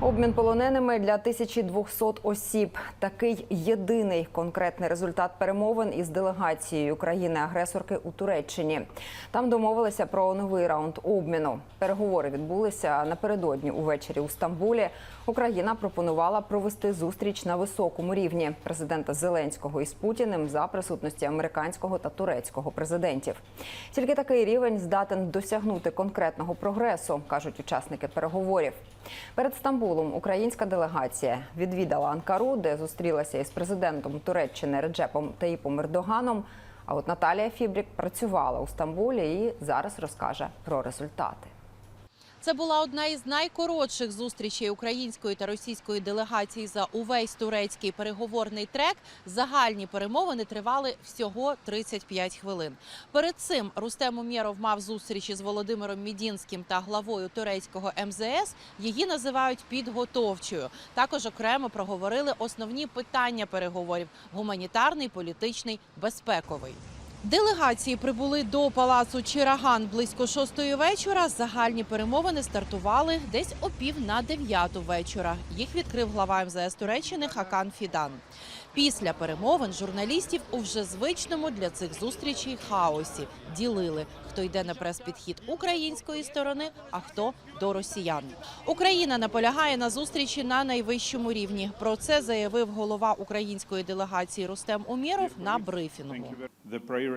Обмін полоненими для 1200 осіб. Такий єдиний конкретний результат перемовин із делегацією країни-агресорки у Туреччині. Там домовилися про новий раунд обміну. Переговори відбулися напередодні увечері у Стамбулі. Україна пропонувала провести зустріч на високому рівні президента Зеленського із Путіним за присутності американського та турецького президентів. Тільки такий рівень здатен досягнути конкретного прогресу, кажуть учасники переговорів. Перед Стамбулом українська делегація відвідала Анкару, де зустрілася із президентом Туреччини Реджепом Таїпом Ердоганом. А от Наталія Фібрік працювала у Стамбулі і зараз розкаже про результати. Це була одна із найкоротших зустрічей української та російської делегації за увесь турецький переговорний трек. Загальні перемовини тривали всього 35 хвилин. Перед цим Рустем Умєров мав зустрічі з Володимиром Мідінським та главою турецького МЗС. Її називають підготовчою. Також окремо проговорили основні питання переговорів: гуманітарний, політичний, безпековий. Делегації прибули до палацу Чираган близько шостої вечора. Загальні перемовини стартували десь о пів на дев'яту вечора. Їх відкрив глава МЗС Туреччини Хакан Фідан. Після перемовин журналістів у вже звичному для цих зустрічей хаосі ділили, хто йде на прес-підхід української сторони, а хто до росіян. Україна наполягає на зустрічі на найвищому рівні. Про це заявив голова української делегації Рустем Умєров на брифінгу.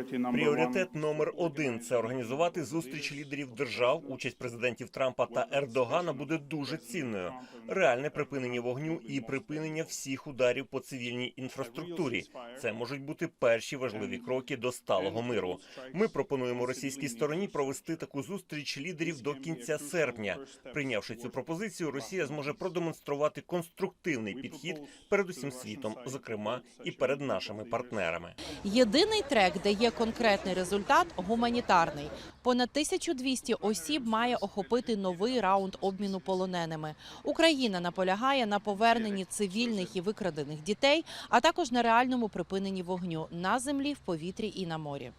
Пріоритет номер один це організувати зустріч лідерів держав. Участь президентів Трампа та Ердогана буде дуже цінною. Реальне припинення вогню і припинення всіх ударів по цивільній інфраструктурі. Це можуть бути перші важливі кроки до сталого миру. Ми пропонуємо російській стороні провести таку зустріч лідерів до кінця серпня. Прийнявши цю пропозицію, Росія зможе продемонструвати конструктивний підхід перед усім світом, зокрема і перед нашими партнерами. Єдиний трек, де конкретний результат, гуманітарний. Понад 1200 осіб має охопити новий раунд обміну полоненими. Україна наполягає на поверненні цивільних і викрадених дітей, а також на реальному припиненні вогню на землі, в повітрі і на морі.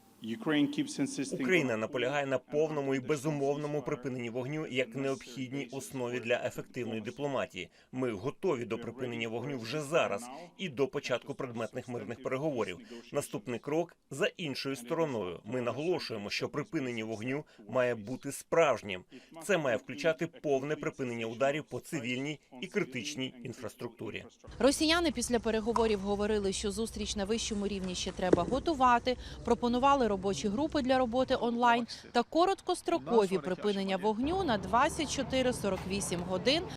Україна наполягає на повному і безумовному припиненні вогню як необхідній основі для ефективної дипломатії. Ми готові до припинення вогню вже зараз і до початку предметних мирних переговорів. Наступний крок за іншою стороною. Ми наголошуємо, що припинення вогню має бути справжнім. Це має включати повне припинення ударів по цивільній і критичній інфраструктурі. Росіяни після переговорів говорили, що зустріч на вищому рівні ще треба готувати. Пропонували робочі групи для роботи онлайн та короткострокові припинення вогню на 24-48 годин